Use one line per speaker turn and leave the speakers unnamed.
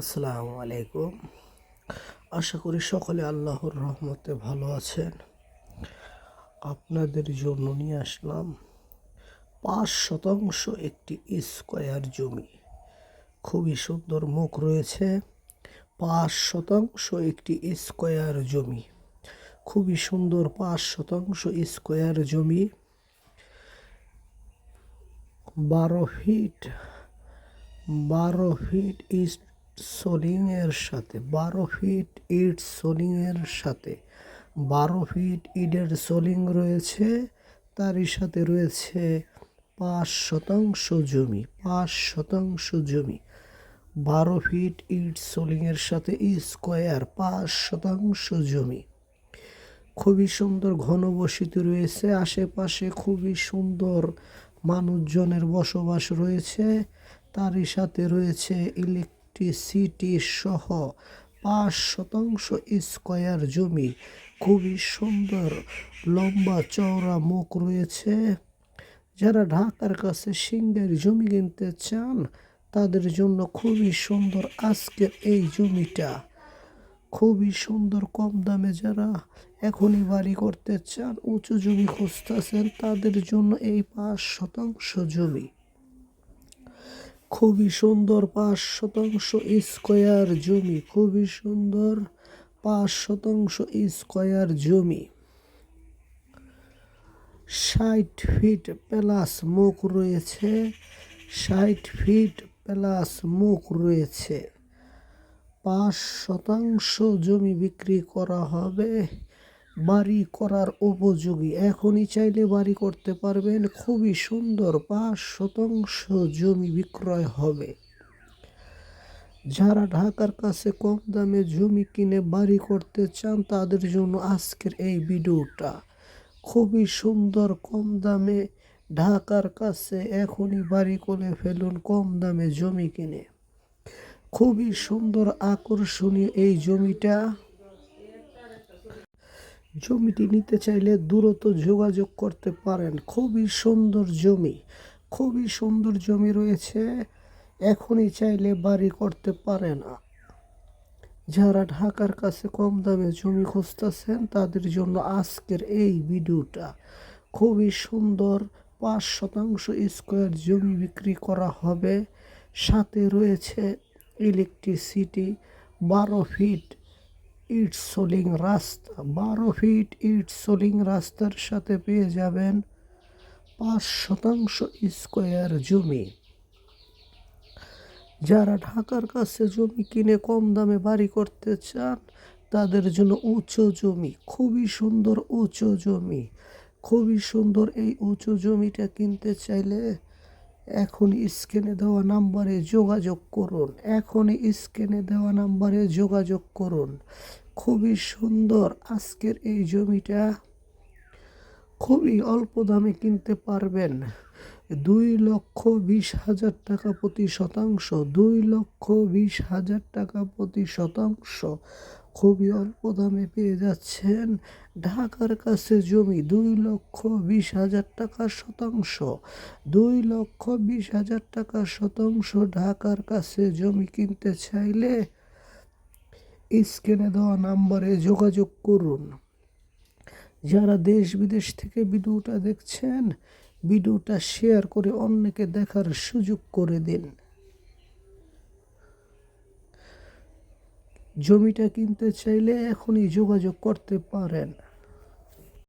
আসসালামু আলাইকুম। আশা করি সকলে আল্লাহর রহমতে ভালো আছেন। আপনাদের জন্য নিয়ে আসলাম পাঁচ শতাংশ একটি স্কোয়ার জমি। খুবই সুন্দর মুখ রয়েছে। পাঁচ শতাংশ একটি স্কোয়ার জমি। খুবই সুন্দর পাঁচ শতাংশ স্কোয়ার জমি। বারো ফিট বারো ফিট ইস্ট সোলিংয়ের সাথে, বারো ফিট ইট সোলিংয়ের সাথে, বারো ফিট ইটের সোলিং রয়েছে, তারই সাথে রয়েছে পাঁচ শতাংশ জমি, পাঁচ শতাংশ জমি। বারো ফিট ইট সোলিংয়ের সাথে স্কোয়ার, পাঁচ শতাংশ জমি। খুবই সুন্দর ঘনবসতি রয়েছে, আশেপাশে খুবই সুন্দর মানুষজনের বসবাস রয়েছে, তারই সাথে রয়েছে ইলেকট্রিসিটি সহ পাঁচ শতাংশ স্কোয়ার জমি। খুবই সুন্দর, লম্বা চওড়া মুখ রয়েছে। যারা ঢাকার কাছে সিংহের জমি কিনতে চান, তাদের জন্য খুবই সুন্দর আজকের এই জমিটা। খুবই সুন্দর কম দামে যারা এখনই বাড়ি করতে চান, উঁচু জমি খুঁজতেছেন, তাদের জন্য এই পাঁচ শতাংশ জমি। খুবই সুন্দর পাঁচ শতাংশ স্কোয়ার জমি, খুবই সুন্দর পাঁচ শতাংশ স্কোয়ার জমি। ষাট ফিট প্লাস মুখ রয়েছে, ষাট ফিট প্লাস মুখ রয়েছে। পাঁচ শতাংশ জমি বিক্রি করা হবে। বাড়ি করার উপযোগী। এখনই চাইলে বাড়ি করতে পারবেন। খুবই সুন্দর, পাঁচ শতাংশ জমি বিক্রয় হবে। যারা ঢাকার কাছে কম দামে জমি কিনে বাড়ি করতে চান, তাদের জন্য আজকের এই ভিডিওটা। খুবই সুন্দর, কম দামে ঢাকার কাছে এখনই বাড়ি করে ফেলুন, কম দামে জমি কিনে। খুবই সুন্দর, আকর্ষণীয় এই জমিটা। জমিটি নিতে চাইলে দ্রুত যোগাযোগ করতে পারেন। খুবই সুন্দর জমি, খুবই সুন্দর জমি রয়েছে, এখনই চাইলে বাড়ি করতে পারেন। যারা ঢাকার কাছে কম দামে জমি খুঁজতেছেন, তাদের জন্য আজকের এই ভিডিওটা। খুবই সুন্দর, পাঁচ শতাংশ স্কোয়ার জমি বিক্রি করা হবে। সাথে রয়েছে ইলেকট্রিসিটি বারো ফিট ইট সোলিং রাস্তা, বারো ফিট ইট সোলিং রাস্তার সাথে পেয়ে যাবেন পাঁচ শতাংশ স্কোয়ার জমি। যারা ঢাকার কাছে জমি কিনে কম দামে বাড়ি করতে চান, তাদের জন্য উঁচু জমি, খুবই সুন্দর উঁচু জমি। খুবই সুন্দর এই উঁচু জমিটা কিনতে চাইলে এখনই স্ক্রিনে দেওয়া নাম্বারে যোগাযোগ করুন। এখনই স্ক্রিনে দেওয়া নাম্বারে যোগাযোগ করুন। খুবই সুন্দর আজকের এই জমিটা। খুবই অল্প দামে কিনতে পারবেন। দুই লক্ষ বিশ হাজার টাকা প্রতি শতাংশ, দুই লক্ষ বিশ হাজার টাকা প্রতি শতাংশ। খুবই অল্প দামে পেয়ে যাচ্ছেন ঢাকার কাছে জমি দুই লক্ষ বিশ হাজার টাকা শতাংশ। দুই লক্ষ বিশ হাজার টাকা শতাংশ ঢাকার কাছে জমি কিনতে চাইলে স্ক্রিনে দেওয়া নাম্বারে যোগাযোগ করুন। যারা দেশ বিদেশ থেকে ভিডিওটা দেখছেন, ভিডিওটা শেয়ার করে অন্যকে দেখার সুযোগ করে দিন। জমিটা কিনতে চাইলে এখনই যোগাযোগ করতে পারেন।